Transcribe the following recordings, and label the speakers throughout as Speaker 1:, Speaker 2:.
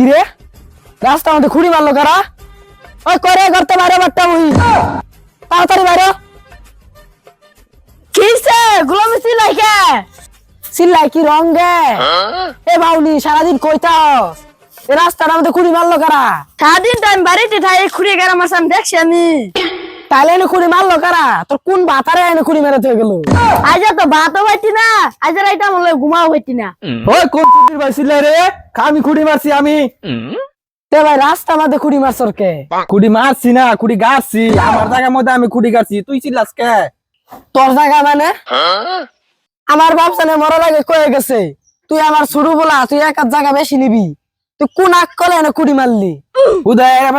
Speaker 1: কি রে রাস্তা মধ্যে খুঁড়ি মারলো কারা? ওই করে করতে বাইরে বাট্টা মুই তাড়াতাড়ি বাইরে। কিসে গুলামি সিলাই কে? সিলাই কি এ বাউনি, সারাদিন কইতা এ রাস্তার মধ্যে খুঁড়ি মারলো কারা?
Speaker 2: সারাদিন টাইম বাড়িতে থাই খুঁড়ে গেলাম দেখছি আমি।
Speaker 1: তাহলে এনে খুঁড়ি মারলো কারা? তোর কোন বাতারে এনে খুঁড়ি মেরে গেল?
Speaker 2: আজ তো ভাতও পাইতি না আজ রাইতে আমার লগে ঘুমাও পাইতি না।
Speaker 1: ওই কোন চুদির ভাই রে? আমি খুঁড়ি মারছি আমি। তে ভাই রাস্তা মধ্যে খুঁড়ি মারছর কে?
Speaker 3: কুড়ি মারছি না গাছছি আমার জায়গার মধ্যে আমি কুড়ি গাছছি তুই চিল্লাস কে?
Speaker 1: তোর জায়গা মানে? আমার বাপসানে মরার আগে কয়ে গেছে তুই আমার শুরু বলা তুই এক জায়গা বেশি নিবি। তুই কোন আক কলে এনে কুড়ি মারলি?
Speaker 3: উদয় এরা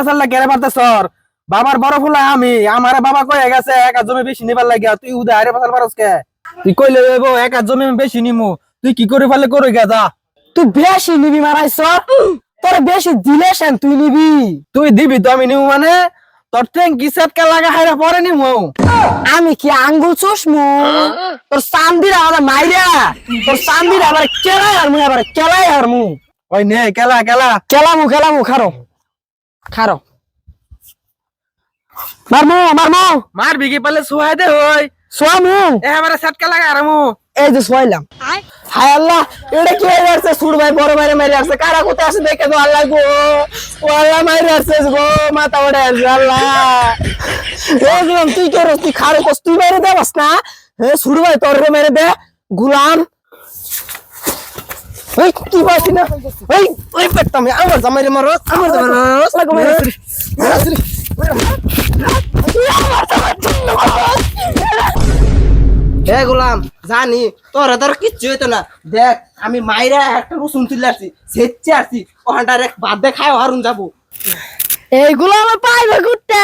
Speaker 3: পারতে সর বাবার বড় ফুলা আমি আমার বাবা কয়ে গেছে এক জমি বেশি নিবার লাগিয়া তুই উদয় আরে ফেসাল পারস কে? তুই কইলে এবো এক জমি বেশি নিমু তুই কি করে ফেলে করে গে যা?
Speaker 1: তুই বেশি নিবি মারাইছ তোর বেশি দিলে সেন তুই নিবি।
Speaker 3: তুই দিবি তো আমি নিমু মানে? তোর ট্যাঙ্কি সেটকা লাগা হাইরা পরে নিমু।
Speaker 1: আমি কি আঙ্গুল চুষমু? তোর চান্দির আমার মাইরা তোর চান্দির আবার কেলাই আর মু আবার কেলাই আর মু
Speaker 3: ওই নে কেলা কেলা।
Speaker 1: কেলামু কেলামু খারো খারো। মারমু মারমু।
Speaker 3: মারবি কি পালে সুহাই দে হই।
Speaker 1: সোয়ামু
Speaker 3: এ আমার সেটকা লাগা আরামু।
Speaker 1: এই যে সোয়াইলাম হায় আল্লাহ এটা কি হয়ে যাচ্ছে? সুর ভাই বড় ভাইরে মেরে আসছে। কারা কোথায় আছে দেখে তো আল্লাহ গো। ও আল্লাহ মাইরে আসছে গো মাথা ওড়ে আসছে আল্লাহ। এই গুলাম তুই কে রস তুই খারে কস তুই মেরে দেবাস না? হে সুর ভাই তোর রে মেরে দে। গুলাম। এই কি পাইছি না? এই ওই পেটটা আমার জামাইরে মারো আমার জামাইরে মারো। লাগো মেরে।
Speaker 4: হে গোলাম জানি তোরা তোর কিচ্ছু হইতো না। দেখ আমি মাইরা একটা রসুন তুলে আসছি সেচ্ছে আসছি ওখানটার এক বাদ দে খায় হারুন যাব।
Speaker 2: এইগুলো আমার পাইবে ঘুরতে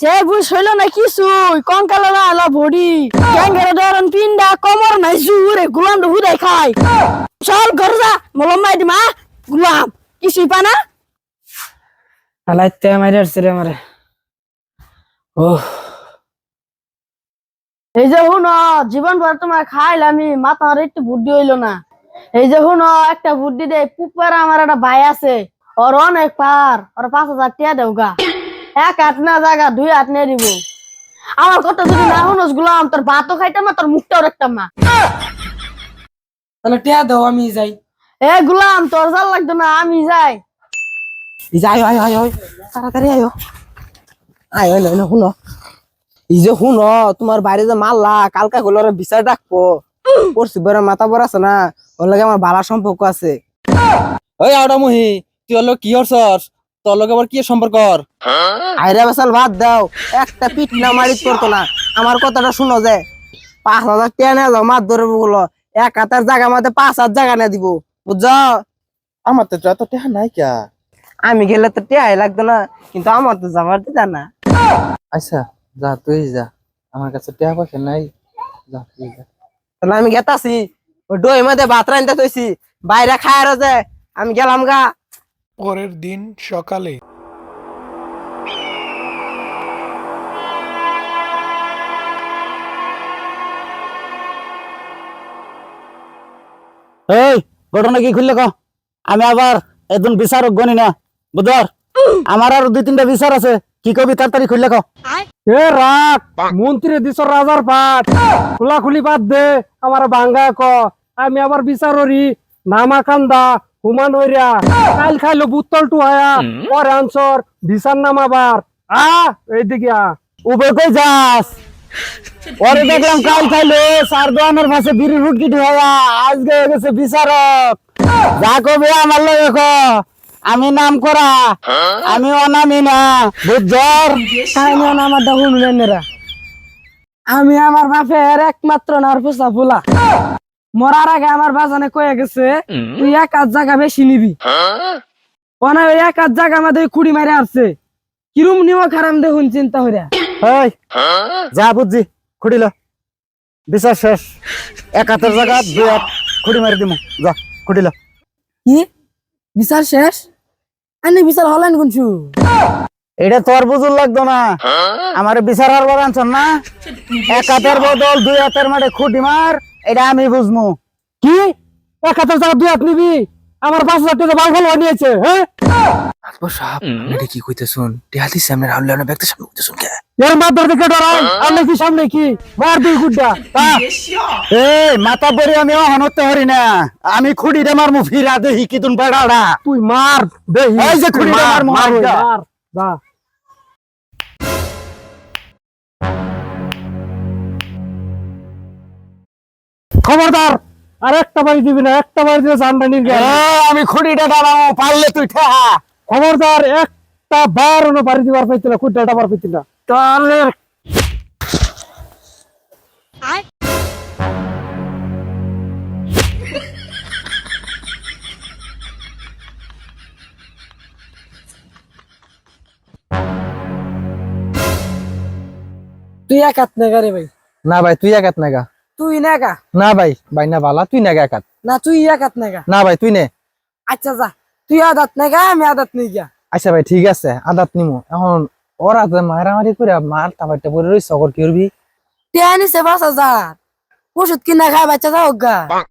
Speaker 2: সে বুঝ হইল না কিছু কঙ্কাল না আলা ভরি ক্যাঙ্গারে ধরন পিন্ডা কমর নাই জুরে গুলাম হুদাই খাই চল ঘর যা মলম মাই দিমা গুলাম কিছুই পা না।
Speaker 1: আলাইতে মাইরে আসছে রে মারে ও
Speaker 2: এই যে হুন জীবন ভর তোমার খাইলামি মাথার একটু বুদ্ধি হইল না। এই যে হুন একটা বুদ্ধি দে পুপার আমার একটা ভাই আছে। ওর অনেক পার ওর পাঁচ হাজার টিয়া দেও গা। এক হাত না জায়গা দুই হাত নিয়ে দিব। আমার কথা যদি না শুনোস গুলাম তোর ভাতও খাইতাম না তোর মুখটাও রাখতাম না।
Speaker 1: তাহলে টিয়া দাও আমি যাই।
Speaker 2: এ গুলাম তোর জাল লাগতো না আমি যাই।
Speaker 4: এই যে আয় আয় আয় আয়। তাড়াতাড়ি আয়। আয় আয় না শুনো। এই যে শুনো তোমার বাইরে যে মারলা কালকা হলো ওরা বিচার ডাকবো। পড়ছি বড় মাথা বড় আছে না ওর লাগে আমার সম্পর্ক আছে।
Speaker 3: ওই আওড়া মুহি তুই হলো কি হরছস তোর লগে আবার কি সম্পর্ক?
Speaker 4: আইরা বেসাল ভাত দাও। একটা পিঠ না মারি করতো না। আমার কথাটা শুনো যে পাঁচ হাজার টিয়া নিয়ে যাও মাছ ধরবো বলো। এক হাতের জায়গা মধ্যে পাঁচ হাজার জায়গা না দিব বুঝছ?
Speaker 3: আমার তো যত টেহা নাই কা।
Speaker 4: আমি গেলে তো টিয়াই লাগতো না কিন্তু আমার তো যাবার দিতা না
Speaker 3: আচ্ছা যা তুই যা। আমার কাছে টেহা পয়সা নাই। যা তুই যা।
Speaker 4: তাহলে আমি গেতাছি ওই ডই মধ্যে ভাত রান্ধতে তৈছি বাইরে খায় যে আমি গেলাম গা।
Speaker 5: পরের দিন সকালে।
Speaker 6: এই ঘটনা কি খুললে ক? আমি আবার একজন বিচারক গনি না। বুধর আমার আর দুই তিনটা বিচার আছে। কি কবি তাড়াতাড়ি খুললে ক
Speaker 1: এ রাখ মন্ত্রী দিছ রাজার পাট খোলা খুলি বাদ দে আমার বাঙ্গা ক। আমি আবার বিচাররি নামা কান্দা হুমান হইরা। কাল খাইলো বুত্তল টুহায়া পরে আনসর বিচার নামাবার। আ এইদিকে আ।
Speaker 6: উবে কই যাস? ওরে দেখলাম কাল খাইলো সার দোয়ানোর পাশে বিড়ি ফুটকি হওয়া আজকে হয়ে গেছে বিচারক। যা কবে আমার লগে আমি নাম করা। আমি অনামি না। বুঝর
Speaker 1: কাহিনী আমার দা হুনুলেনেরা আমি আমার বাপের একমাত্র নারপুসা ফুলা। মরার আগে আমার বাজানে কয়ে গেছে তুই এক আধ জায়গা বেশি নিবি। ওনা ওই এক আধ জায়গা আমাদের কুড়ি মারে আসছে কিরম নিও খারাম দেখুন চিন্তা হইরা।
Speaker 6: এই যা বুঝছি খুঁড়িল বিচার শেষ। এক হাতের জায়গা দুই হাত খুঁড়ি মারি দিমু। যা খুঁড়িল
Speaker 1: কি? বিচার শেষ? আনি বিচার হলেন কোনছু
Speaker 6: এটা তোর বুঝুর লাগতো না। আমার বিচার হারবার আনছন না? এক হাতের বদল দুই হাতের মাঠে খুঁটি মার এটা আমি বুঝমু।
Speaker 1: কি? এক হাতের জায়গা দুই হাত নিবি? আমার পাঁচ হাজার টাকা বাল ভালো নিয়েছে হ্যাঁ?
Speaker 3: সাহেব এটা কি কইতেছুন? টিয়া দিছে আমরা রাহুল না ব্যক্তি সামনে কইতেছুন কে?
Speaker 6: এর মাথার দিকে কি সামনে কি? মার দুই গুড্ডা এই মাথা বরে আমি অহনতে হরি না। আমি খুঁড়ি রে মারমু ফিরা দেহি কি তুন বেড়াড়া।
Speaker 1: তুই মার দেহি
Speaker 6: এই যে খুঁড়ি
Speaker 1: মার,
Speaker 6: মার, মার,
Speaker 1: মার,
Speaker 6: যা।
Speaker 1: মার, যা। খবরদার আর একটা বাড়ি দিবি না একটা বাড়ি দিলে জানটা নির্গে
Speaker 6: আমি খুঁড়িটা দাঁড়াও পারলে তুই ঠেহা
Speaker 1: খবরদার একটা বার অন্য বাড়ি দিবার পাইছিল না কুড়িটা বার পাইছিল না।
Speaker 6: তাহলে
Speaker 1: তুই একাত নেগা রে ভাই।
Speaker 3: না ভাই তুই একাত নাগা।
Speaker 1: তুই নাগা
Speaker 3: না ভাই ভাই না বালা তুই নাগা একাত।
Speaker 1: না তুই একাত নাগা
Speaker 3: না ভাই তুই নে।
Speaker 1: আচ্ছা যা তুই আদাত নেগা আমি আদাত নেই গিয়া
Speaker 3: আচ্ছা ভাই ঠিক আছে আদাত নিমু। এখন ওরা যে মারামারি করে মার তাবারটা পরে রইছ অগর কি করবি?
Speaker 1: টেনিসে বাস হাজার ওষুধ কিনা খাই বাচ্চা যাও গা।